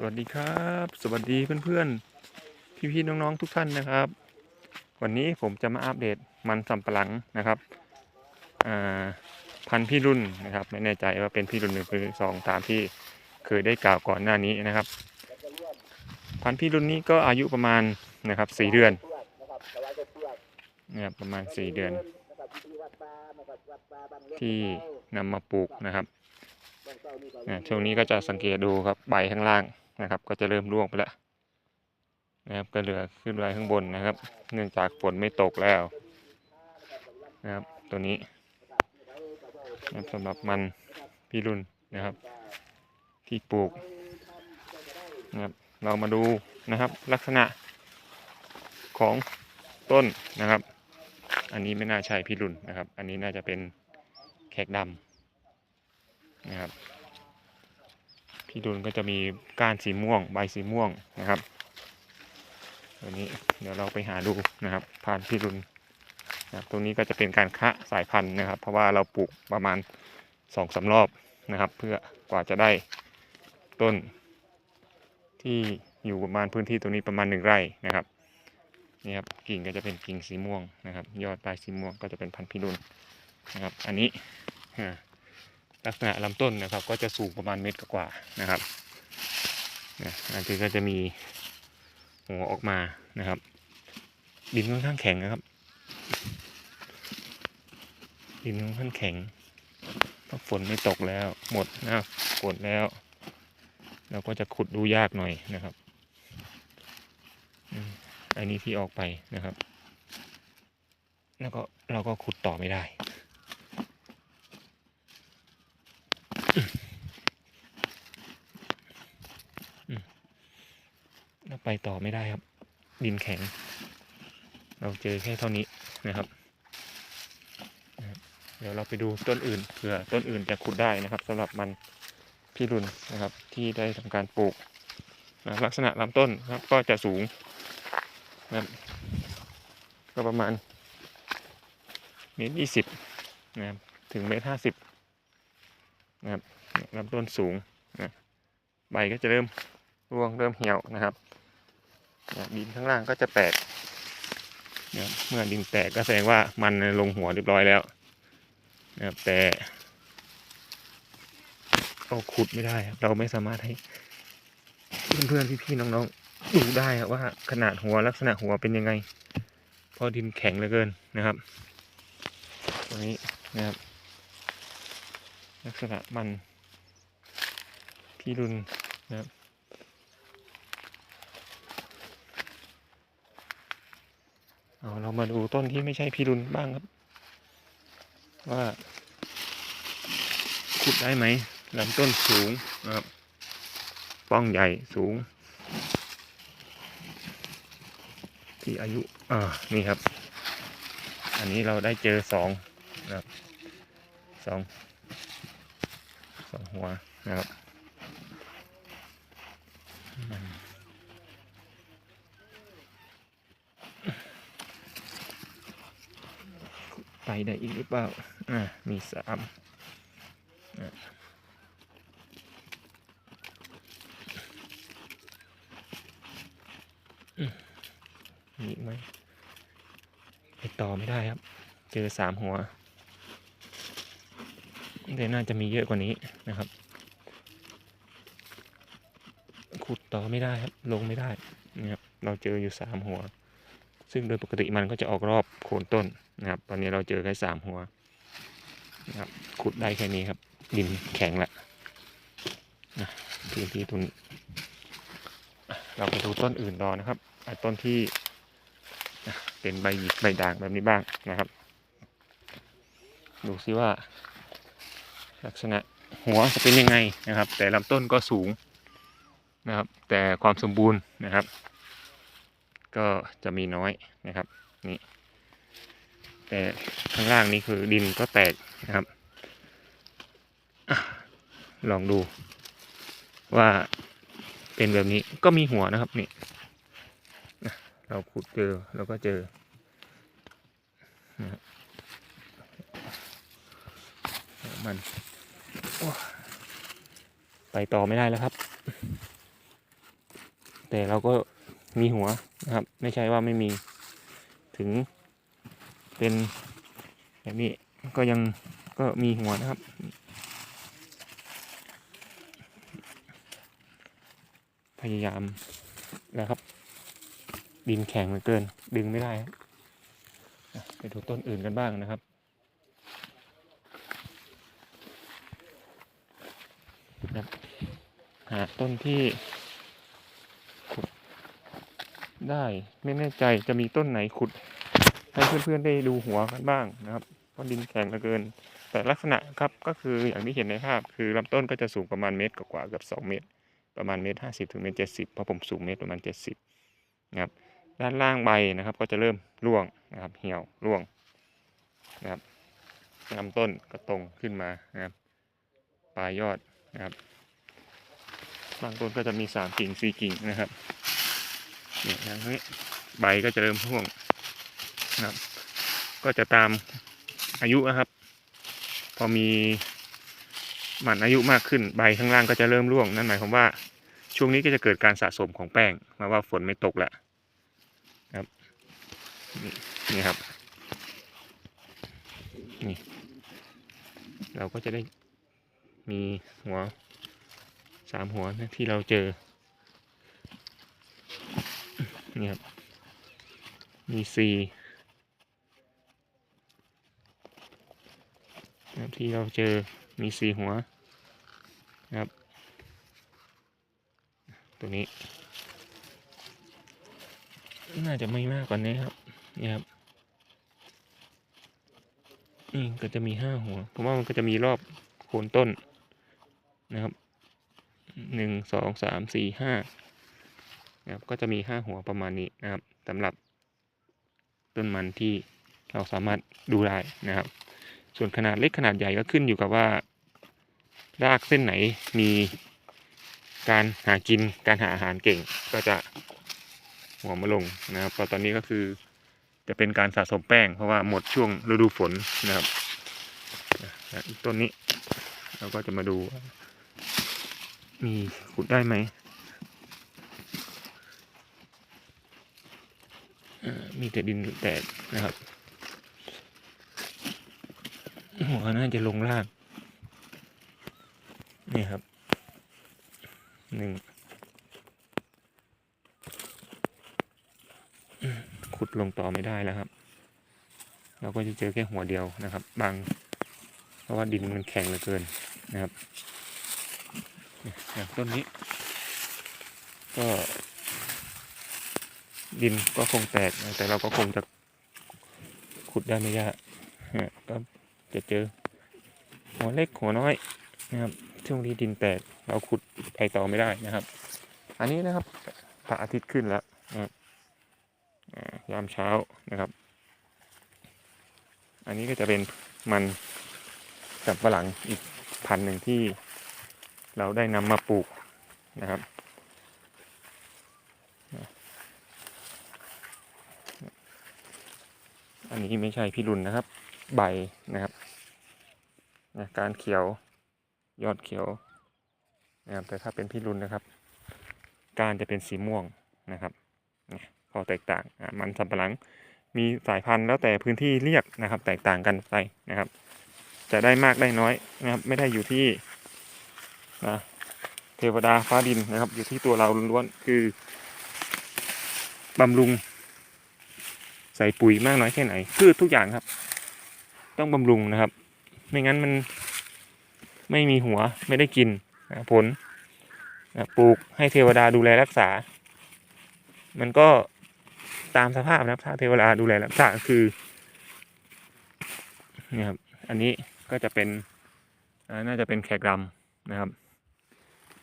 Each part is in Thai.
สวัสดีครับ สวัสดีเพื่อนๆ พี่ๆน้องๆทุกท่านนะครับ วันนี้ผมจะมาอัปเดตมันสำปะหลังนะครับพันธุ์พี่รุ่นนะครับ ไม่แน่ใจว่าเป็นพี่รุ่นหนึ่งหรือสองตามที่เคยได้กล่าวก่อนหน้านี้นะครับ พันธุ์พี่รุ่นนี้ก็อายุประมาณนะครับสี่เดือนนะครับประมาณสี่เดือน ที่นำมาปลูกนะครับนะช่วงนี้ก็จะสังเกตดูครับใบข้างล่าง นะครับ ก็จะเริ่มร่วงไปแล้วนะครับก็เหลือขึ้นไว้ข้างบนนะครับ เนื่องจากฝนไม่ตกแล้วนะครับตัวนี้นะครับสำหรับมันพี่รุ่นนะครับ ที่ปลูกนะครับเรามาดูนะครับลักษณะของต้นนะครับ อันนี้ไม่น่าใช่พี่รุ่นนะครับ อันนี้น่าจะเป็นแขกดำนะครับ พี่ดุลก็จะมีก้านสีม่วง ใบสีม่วงนะครับตัวนี้เดี๋ยวเราไปหาดูนะครับผ่านพี่ดุลนะครับตรงนี้ก็จะเป็นการคะสายพันธุ์นะครับ เพราะว่าเราปลูกประมาณสองสารอบนะครับ เพื่อกว่าจะได้ต้นที่อยู่ประมาณพื้นที่ตรงนี้ประมาณหนึ่งไร่นะครับนี่ครับกิ่งก็จะเป็นกิ่งสีม่วงนะครับ ยอดปลายสีม่วงก็จะเป็นพันธุ์พี่ดุลนะครับ อันนี้ ลักษณะลำต้นนะครับ ก็จะสูงประมาณเมตรกว่าๆนะครับนะอันนี้ก็จะมีหัวออกมานะครับ ดินค่อนข้างแข็งนะครับ ดินค่อนข้างแข็งเพราะฝนไม่ตกแล้ว หมดนะฝนแล้ว เราก็จะขุดดูยากหน่อยนะครับอันนี้ที่ออกไปนะครับ แล้วก็เราก็ขุดต่อไม่ได้ แล้ว ไปต่อไม่ได้ครับ ดินแข็ง เราเจอแค่เท่านี้นะครับ เดี๋ยวเราไปดูต้นอื่นเผื่อต้นอื่นจะขุดได้นะครับสำหรับมันพี่รุนนะครับ ที่ได้ทำการปลูกนะลักษณะลำต้นนะครับก็จะสูงนะครับก็ประมาณเมตรยี่สิบนะครับถึงเมตรห้าสิบนะครับลำต้นสูงนะใบก็จะเริ่มร่วงเริ่มเหี่ยวนะครับ ดินข้างล่างก็จะแตกนะครับเมื่อดินแตกก็แสดงว่ามันลงหัวเรียบร้อยแล้วนะครับแต่เราขุดไม่ได้ครับเราไม่สามารถให้ เพื่อนๆพี่ๆน้องๆดูได้ครับว่าขนาดหัวลักษณะหัวเป็นยังไงเพราะดินแข็งเหลือเกินนะครับตรงนี้นะครับ ลักษณะมันพี่รุนนะครับ เอาเรามาดูต้นที่ไม่ใช่พิรุณบ้างครับ ว่า ขุดได้ไหมลำต้นสูงนะครับ ป้องใหญ่สูง ที่อายุอ่านี่ครับ อันนี้เราได้เจอสองนะครับสองสองหัวนะครับมัน ไปได้อีกหรือเปล่า อ่า มีสามอะอืมมีอีกไหมไปต่อไม่ได้ครับ เจอสามหัวแต่น่าจะมีเยอะกว่านี้นะครับ ขุดต่อไม่ได้ครับ ลงไม่ได้นะครับ เราเจออยู่สามหัว ซึ่งโดยปกติมันก็จะออกรอบโคนต้นนะครับ ตอนนี้เราเจอแค่สามหัวนะครับขุดได้แค่นี้ครับ ดินแข็งละนะพื้นที่ตรงนี้เราไปดูต้นอื่นต่อนะครับต้นที่เป็นใบหยิกใบด่างแบบนี้บ้างนะครับ ดูซิว่า ลักษณะหัวจะเป็นยังไงนะครับ แต่ลำต้นก็สูงนะครับ แต่ความสมบูรณ์นะครับ ก็จะมีน้อยนะครับนี่แต่ข้างล่างนี่คือดินก็แตกนะครับอลองดูว่าเป็นแบบนี้ก็มีหัวนะครับนี่เราขุดเจอแล้วก็เจอนะมันไปต่อไม่ได้แล้วครับ แต่เราก็มีหัว นะครับ ไม่ใช่ว่าไม่มีถึงเป็นแบบนี้ก็ยังก็มีหัวนะครับพยายามแล้วครับ ดินแข็งเหลือเกิน ดึงไม่ได้ไปดูต้นอื่นกันบ้างนะครับ หาต้นที่ ได้ไม่แน่ใจจะมีต้นไหนขุด ให้เพื่อนๆได้ดูหัวกันบ้างนะครับเพราะดินแข็งเหลือเกิน แต่ลักษณะครับก็คืออย่างที่เห็นในภาพ คือลำต้นก็จะสูงประมาณเมตรกว่าๆเกือบสองเมตร ประมาณเมตรห้าสิบถึงเมตรเจ็ดสิบเพราะผมสูงเมตรประมาณเจ็ดสิบนะครับด้านล่างใบนะครับ ก็จะเริ่มร่วงนะครับ เหี่ยวร่วงนะครับลำต้นก็ตรงขึ้นมานะครับปลายยอดนะครับบางต้นก็จะมีสามกิ่งสี่กิ่งนะครับ นี่ยอย่างนี้ใบก็จะเริ่มร่วงนะครับ ก็จะตามอายุนะครับ พอมีหมันอายุมากขึ้นใบข้างล่างก็จะเริ่มร่วง นั่นหมายความว่าช่วงนี้ก็จะเกิดการสะสมของแป้งมาว่าฝนไม่ตกแล้วครับนี่นี่ครับนี่เราก็จะได้มีหัวสามหัวนะที่เราเจอ นี่ครับ มีสี่นะครับที่เราเจอมีสี่หัวนะครับ ตัวนี้ น่าจะไม่มากกว่านี้ครับ นี่ครับ นี่ก็จะมีห้าหัว ผมว่ามันก็จะมีรอบโคนต้นนะครับหนึ่งสองสามสี่ห้า นะครับก็จะมีห้าหัวประมาณนี้นะครับสำหรับต้นมันที่เราสามารถดูได้นะครับ ส่วนขนาดเล็กขนาดใหญ่ก็ขึ้นอยู่กับว่ารากเส้นไหนมีการหากินการหาอาหารเก่งก็จะหัวมาลงนะครับพราะตอนนี้ก็คือจะเป็นการสะสมแป้งเพราะว่าหมดช่วงฤดูฝนนะครับอีกต้นนี้เราก็จะมาดู มีขุดได้ไหมอ่า มีแต่ดินแตกนะครับหัวน่าจะลงล่าง นี่ครับหนึ่งขุดลงต่อไม่ได้แล้วครับ เราก็จะเจอแค่หัวเดียวนะครับ บาง เพราะว่าดินมันแข็งเหลือเกินนะครับอย่างต้นนี้ ก็ ดินก็คงแตกแต่เราก็คงจะขุดได้ไม่ยากนะก็จะเจอ หัวเล็กหัวน้อยนะครับช่วงที่ดินแตกเราขุดไปต่อไม่ได้นะครับ อันนี้นะครับพระอาทิตย์ขึ้นแล้วนะยามเช้านะครับ อันนี้ก็จะเป็นมันกับฝรั่งอีกพันธุ์หนึ่งที่เราได้นำมาปลูกนะครับ นนี้ไม่ใช่พิรุณนะครับ ใบนะครับนะการเขียวยอดเขียวนะครับแต่ถ้าเป็นพิรุณนะครับ การจะเป็นสีม่วงนะครับพอแตกต่างอะมันสำปะหลังมีสายพันธุ์แล้วแต่พื้นที่เรียกนะครับ แตกต่างกันไปนะครับ จะได้มากได้น้อยนะครับ ไม่ได้อยู่ที่นะเทวดาฟ้าดินนะครับ อยู่ที่ตัวเราล้วนๆคือบำรุง ใส่ปุ๋ยมากน้อยแค่ไหนพืชทุกอย่างครับ ต้องบำรุงนะครับ ไม่งั้นมันไม่มีหัวไม่ได้กินนะผลนะปลูกให้เทวดาดูแลรักษา มันก็ตามสภาพนะครับถ้าเทวดาดูแลรักษาคือเนี่ยครับอันนี้ก็จะเป็นน่าจะเป็นแขกดำนะครับ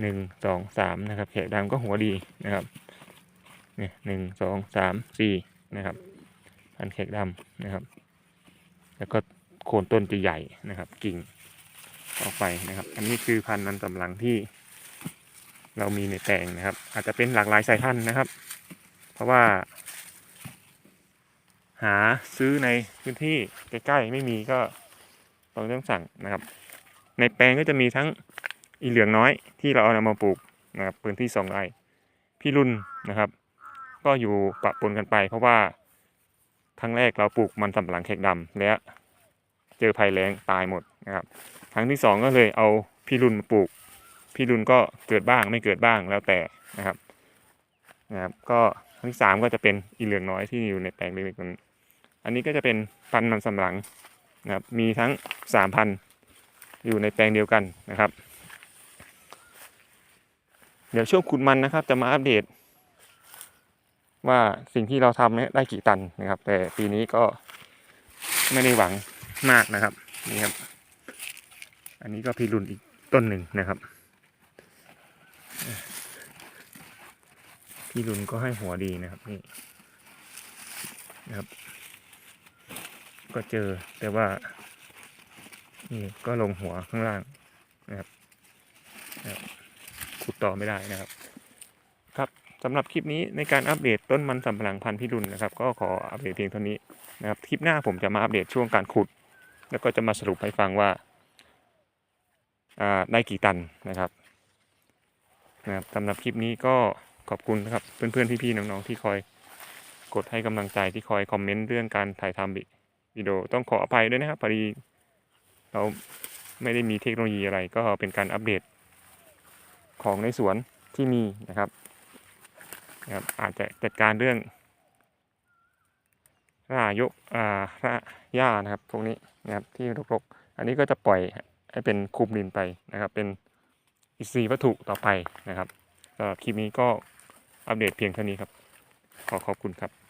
หนึ่งสองสามนะครับ แขกดำก็หัวดีนะครับเนี่ยหนึ่งสองสามสี่นะครับ พันแขกดำนะครับ แล้วก็โคนต้นจะใหญ่นะครับ กิ่งออกไปนะครับ อันนี้คือพันธุ์มันสำลังที่เรามีในแปลงนะครับ อาจจะเป็นหลากหลายสายพันธุ์นะครับ เพราะว่า หาซื้อในพื้นที่ใกล้ๆไม่มีก็ต้องเริ่มสั่งนะครับ ในแปลงก็จะมีทั้งอีเหลืองน้อยที่เราเอานำมาปลูกนะครับพื้นที่สองไร่พี่รุ่นนะครับ ก็อยู่ปะปนกันไปเพราะว่า ครั้งแรกเราปลูกมันสำปะหลังแขกดำและเจอภัยแล้งตายหมดนะครับครั้งที่สองก็เลยเอาพี่รุนมาปลูกพี่รุนก็เกิดบ้างไม่เกิดบ้างแล้วแต่นะครับนะครับ ก็ครั้งที่สามก็จะเป็นอีเหลืองน้อยที่อยู่ในแปลงเล็กๆนั้นอันนี้ก็จะเป็นพันธุ์มันสำปะหลังนะครับมีทั้งสามพันธุ์อยู่ในแปลงเดียวกันนะครับ เดี๋ยวช่วงขุดมันนะครับ จะมาอัปเดต ว่าสิ่งที่เราทำเนี่ยได้กี่ตันนะครับ แต่ปีนี้ก็ไม่ได้หวังมากนะครับนี่ครับ อันนี้ก็พิรุณอีกต้นหนึ่งนะครับพิรุณก็ให้หัวดีนะครับนี่นะครับ ก็เจอแต่ว่า นี่ก็ลงหัวข้างล่างนะครับขุดต่อไม่ได้นะครับ สำหรับคลิปนี้ในการอัปเดตต้นมันสำปะหลังพันธุ์พิรุณนะครับ ก็ขออัปเดตเพียงเท่านี้นะครับคลิปหน้าผมจะมาอัปเดตช่วงการขุด แล้วก็จะมาสรุปให้ฟังว่าได้กี่ตันนะครับนะครับสำหรับคลิปนี้ก็ขอบคุณนะครับเพื่อนๆพี่ๆน้องๆที่คอยกดให้กำลังใจที่คอยคอมเมนต์เรื่องการถ่ายทำวิดีโอต้องขออภัยด้วยนะครับพอดีเราไม่ได้มีเทคโนโลยีอะไร ก็เป็นการอัปเดตของในสวนที่มีนะครับ นะครับอาจจะจัดการเรื่องร่ายกอ่าร่าหญ้านะครับพวกนี้นะครับที่รกๆ อันนี้ก็จะปล่อยให้เป็นคุมดินไปนะครับ เป็นอินทรีย์วัตถุต่อไปนะครับสำหรับคลิปนี้ก็อัปเดตเพียงเท่านี้ครับ ขอขอบคุณครับ